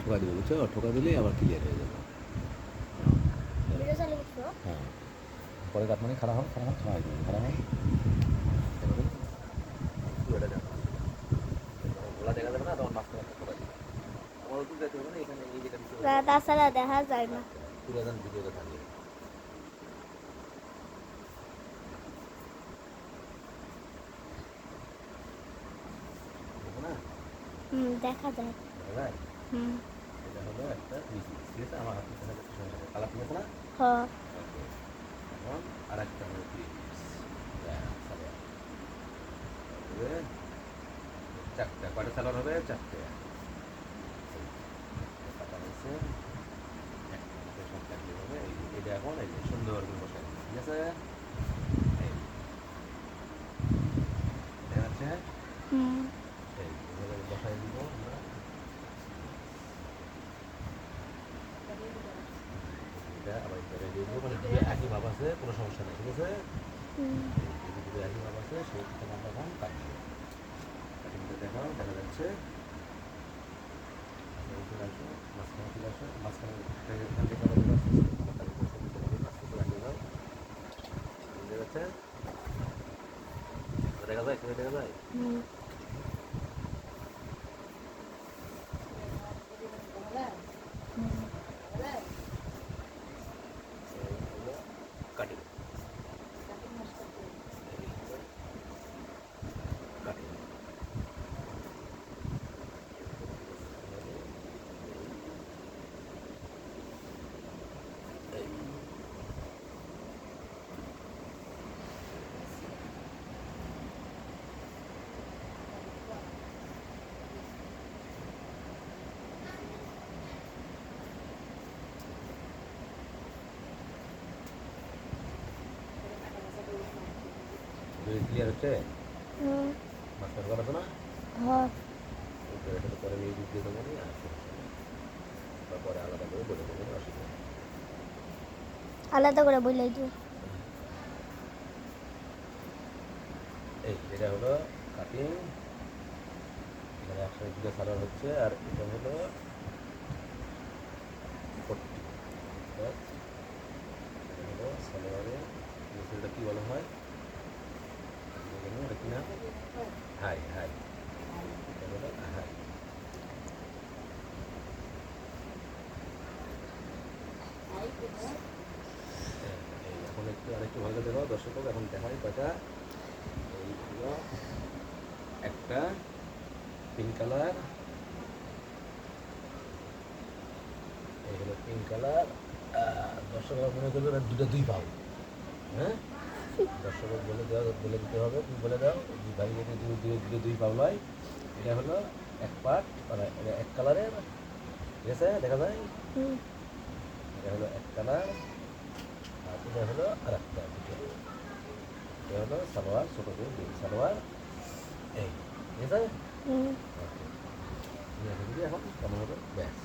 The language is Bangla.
ঠোকা দেবে বুঝছ? ঠোকা দিলেই আবার ক্লিয়ার হয়ে যাবে। হ্যাঁ। পরে কাটমানি খারাপ হন খারাপ খারাপ হন খারাপ পুরোটা দেখো গোলা দেখা যায় না। তখন মাঝখানে একটা ঠোকা দিবে আমার ওটুকু দেখতে হবে না এখানে এই যেটা দিতে হবে তাছাড়া দেখা যায় না পুরো একদম ভিডিওতে থাকবে দেখো না হুম দেখা যায় হুম। এটা হলো একটা মিষ্টি ঠিক আছে? আমার হাতে একটা সমস্যা নেই। ঠিক আছে না? এখন আর একটা হলো হবে চারটা কয়টা সালোয়ার হবে? চারটে। এটা এখন এই যে সুন্দর করে বসাই ঠিক আছে? দেখা যাচ্ছে। হুম এই এভাবে বসাই দিব আমরা এটা আবার রেডি মানে দুটো একই ভাব আছে কোনো সমস্যা নেই ঠিক আছে? দুটো একই ভাব আছে সেই থেকে আমরা এখন দেখাও দেখা যাচ্ছে। মাঝখানে মাঝখানে থেকে এখান থেকে আবার চলে আসো, আমার কাটিংটা ছবি তুলে দিই, আস্তে করে আনিয়ে দাও। বুঝতে পারছে? দেখা যায় ছবি দেখা যায় হুম কাটিং কাটিং ক্লিয়ার হচ্ছে? মাস্টার করা তো না? এটা পরে আমি দিয়ে দেবো নি আর তারপরে আলাদা করে বলে দেবো অসুবিধা আলাদা করে বললাই দিও। এই এটা হলো কাটিং একসাথে দুটো সালোয়ার হচ্ছে আর এটা হলো পট্টি ব্যাস। এটা হলো সালোয়ারের নিচেটা কী বলা হয় এটা জানি, এটা কি নাম হাই হাই এটা হলো হাই এই, এই, এখন একটু আরেকটু ভালো দেখো দর্শক এখন দেখাই কয়টা এই হলো একটা পিঙ্ক কালার এই হলো পিঙ্ক কালার দর্শক মনে করবে দুটো দুই পাও হ্যাঁ দর্শক বলে দেওয়া বলে দিতে হবে তুমি বলে দাও দুই ভাই দুই দুটো দুই পাও নয় এটা হলো এক পার্ট মানে এক কালারের ঠিক আছে দেখা যায় এটা হলো এক কালার আর এটা হলো আর একটা এটা হলো সালোয়ার ছোটো করে দুই সালোয়ার। এই ঠিক আছে? এখন কেমন হবে? ব্যাস।